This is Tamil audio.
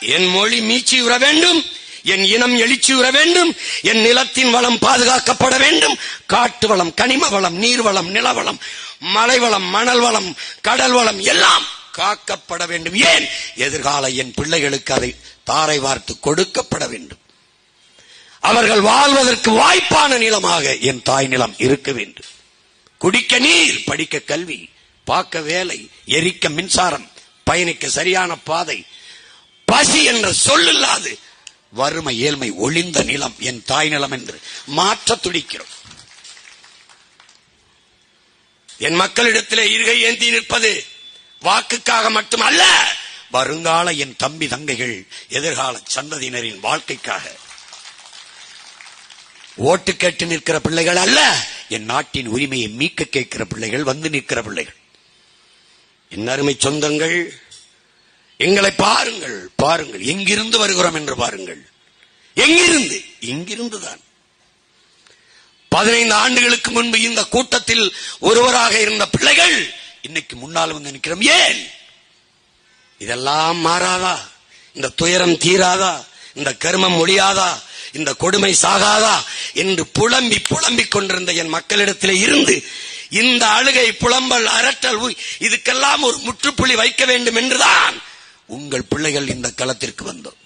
என் மொழி மீச்சியுற வேண்டும் என் இனம் எழுச்சியுற வேண்டும் என் நிலத்தின் வளம் பாதுகாக்கப்பட வேண்டும். காட்டு வளம் கனிம வளம் நீர் வளம் நிலவளம் மலை வளம் மணல் வளம் கடல் வளம் எல்லாம் காக்கப்பட வேண்டும். ஏன்? எதிர்கால என் பிள்ளைகளுக்கு அதை தாரை வார்த்து கொடுக்கப்பட வேண்டும். அவர்கள் வாழ்வதற்கு வாய்ப்பான நிலமாக என் தாய் நிலம் இருக்க வேண்டும். குடிக்க நீர் படிக்க கல்வி பார்க்க வேலை எரிக்க மின்சாரம் பயணிக்க சரியான பாதை பசி என்ற சொல்லில்லாது வறுமை ஏழ்மை ஒளிந்த நிலம் என் தாய் நிலம் என்று மாற்ற துடிக்கிறோம். என் மக்களிடத்திலே இருகை ஏந்தி நிற்பது வாக்குக்காக மட்டுமல்ல வருங்கால என் தம்பி தங்கைகள் எதிர்கால சந்ததியினரின் வாழ்க்கைக்காக. ஓட்டு கேட்டு நிற்கிற பிள்ளைகள் அல்ல என் நாட்டின் உரிமையை மீட்க கேட்கிற பிள்ளைகள் வந்து நிற்கிற பிள்ளைகள். என் அருமை சொந்தங்கள் எங்களை பாருங்கள் பாருங்கள். எங்கிருந்து வருகிறோம் என்று பாருங்கள். எங்கிருந்து? இங்கிருந்துதான். பதினைந்து ஆண்டுகளுக்கு முன்பு இந்த கூட்டத்தில் ஒருவராக இருந்த பிள்ளைகள் இன்னைக்கு முன்னால் வந்து நிற்கிறோம். ஏன்? இதெல்லாம் மாறாதா? இந்த துயரம் தீராதா? இந்த கர்மம் முடியாதா இந்த கொடுமை சாகாதா? என்று புலம்பி புலம்பிக் கொண்டிருந்த என் மக்களிடத்திலே இருந்து இந்த அழுகை புலம்பல் அரட்டல் உய், இதுக்கெல்லாம் ஒரு முற்றுப்புள்ளி வைக்க வேண்டும் என்றுதான் உங்கள் பிள்ளைகள் இந்த களத்திற்கு வந்தோம்.